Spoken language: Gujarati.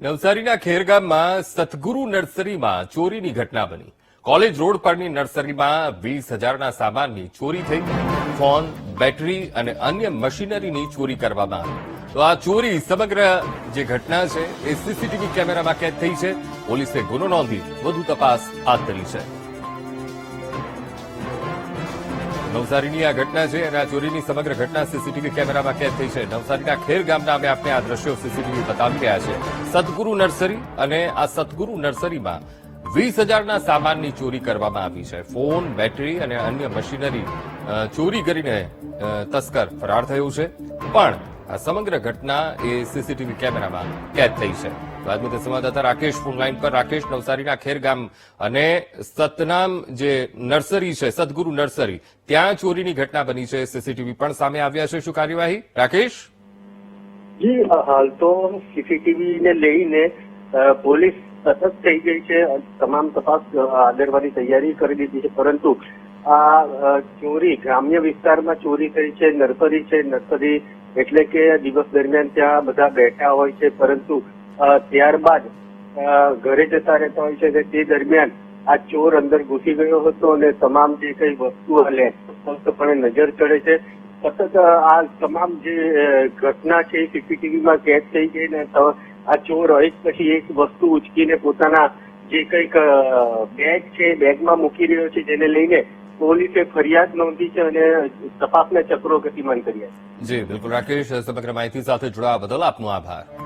નવસારીના ખેરગામમાં સતગુરુ નર્સરીમાં ચોરીની ઘટના બની. કોલેજ રોડ પરની નર્સરીમાં વીસ હજારના સામાનની ચોરી થઈ. ફોન, બેટરી અને અન્ય મશીનરીની ચોરી કરવામાં આવી. તો આ ચોરી સમગ્ર જે ઘટના છે, એ સીસીટીવી કેમેરામાં કેદ થઈ છે. પોલીસે ગુનો નોંધી વધુ તપાસ હાથ ધરી છે. નવસારીની આ ઘટના છે અને આ ચોરીની સમગ્ર ઘટના સીસીટીવી કેમેરામાં કેદ થઈ છે. નવસારીના ખેર ગામના અમે આપને આ દ્રશ્યો સીસીટીવી બતાવી રહ્યા છે સદગુરુ નર્સરી અને આ સદગુરુ નર્સરીમાં વીસ હજારના સામાનની ચોરી કરવામાં આવી છે. ફોન, બેટરી અને અન્ય મશીનરી ચોરી કરીને તસ્કર ફરાર થયું છે. પણ આ સમગ્ર ઘટના એ સીસીટીવી કેમેરામાં કેદ થઈ છે. બાદમાં સંવાદદાતા રાકેશ ફોનલાઈન પર. રાકેશ, નવસારીના ખેરગામ અને સતનામ જે નર્સરી છે, સદગુરુ નર્સરી, ત્યાં ચોરીની ઘટના બની છે. સીસીટીવી પણ સામે આવ્યા છે. શું કાર્યવાહી? રાકેશ? જી હાલ તો સીસીટીવી લઈને પોલીસ સતત થઈ ગઈ છે. તમામ તપાસ આદરવાની તૈયારી કરી દીધી છે. પરંતુ આ ચોરી, ગ્રામ્ય વિસ્તારમાં ચોરી થઈ છે, નર્સરી છે. નર્સરી એટલે કે દિવસ દરમિયાન ત્યાં બધા બેઠા હોય છે, પરંતુ ત્યારબાદ ઘરે જતા રહેતા હોય છે તે દરમિયાન આ ચોર અંદર ઘૂસી ગયો હતો અને તમામ જે કઈ વસ્તુ હલે સ્પષ્ટપણે નજર ચડે છે. સતત આ તમામ જે ઘટના છે એ સીસીટીવીમાં કેદ થઈ ગઈ ને આ ચોર એક પછી એક વસ્તુ ઉચકીને પોતાના જે કંઈક બેગ છે બેગમાં મૂકી રહ્યો છે, જેને લઈને પોલીસે ફરિયાદ નોંધી છે અને તપાસના ચક્રો ગતિમાન કર્યા છે. જી, બિલકુલ. રાકેશ સમગ્ર માહિતી સાથે જોડાવા બદલ આપનો આભાર.